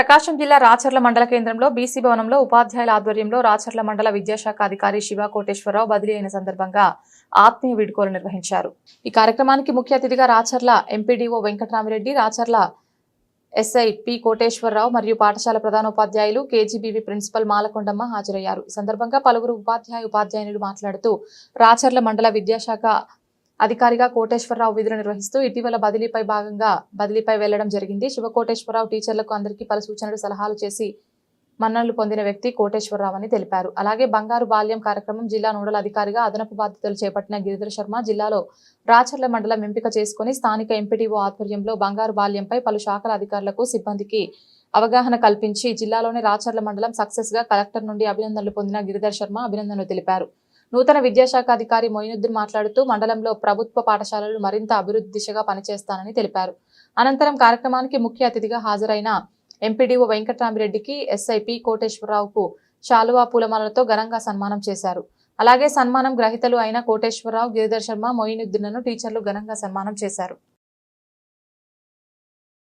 ప్రకాశం జిల్లా రాచర్ల మండల కేంద్రంలో బీసీ భవనంలో ఉపాధ్యాయుల ఆధ్వర్యంలో రాచర్ల మండల విద్యాశాఖ అధికారి శివ కోటేశ్వరరావు బదిలీ అయిన సందర్భంగా ఆత్మీయ వీడ్కోలు నిర్వహించారు. ఈ కార్యక్రమానికి ముఖ్య అతిథిగా Racherla MPDO Venkataramireddy Racherla SI P Koteswararao మరియు పాఠశాల ప్రధానోపాధ్యాయులు కేజీబీవీ ప్రిన్సిపల్ మాలకొండమ్మ హాజరయ్యారు. ఈ సందర్భంగా పలువురు ఉపాధ్యాయ ఉపాధ్యాయునులు మాట్లాడుతూ రాచర్ల మండల విద్యాశాఖ అధికారిగా కోటేశ్వరరావు విధులు నిర్వహిస్తూ ఇటీవల బదిలీపై భాగంగా బదిలీపై వెళ్ళడం జరిగింది. శివకోటేశ్వరరావు టీచర్లకు అందరికీ పలు సూచనలు సలహాలు చేసి మన్ననలు పొందిన వ్యక్తి కోటేశ్వరరావు అని తెలిపారు. అలాగే బంగారు బాల్యం కార్యక్రమం జిల్లా నోడల్ అధికారిగా అదనపు బాధ్యతలు చేపట్టిన గిరిధర్ శర్మ జిల్లాలో రాచర్ల మండలం ఎంపిక చేసుకుని స్థానిక ఎంపీటీఓ ఆధ్వర్యంలో బంగారు బాల్యంపై పలు శాఖల అధికారులకు సిబ్బందికి అవగాహన కల్పించి జిల్లాలోని రాచర్ల మండలం సక్సెస్గా కలెక్టర్ నుండి అభినందనలు పొందిన గిరిధర్ శర్మ అభినందనలు తెలిపారు. నూతన విద్యాశాఖ అధికారి మొయినుద్దీన్ మాట్లాడుతూ మండలంలో ప్రభుత్వ పాఠశాలలు మరింత అభివృద్ధి దిశగా పనిచేస్తానని తెలిపారు. అనంతరం కార్యక్రమానికి ముఖ్య అతిథిగా హాజరైన ఎంపీడీఓ వెంకటరామిరెడ్డికి ఎస్ఐపి కోటేశ్వరరావుకు శాలువా పూలమాలతో ఘనంగా సన్మానం చేశారు. అలాగే సన్మానం గ్రహీతలు అయిన కోటేశ్వరరావు గిరిధర్ శర్మ మొయినుద్దీన్లను టీచర్లు ఘనంగా సన్మానం చేశారు.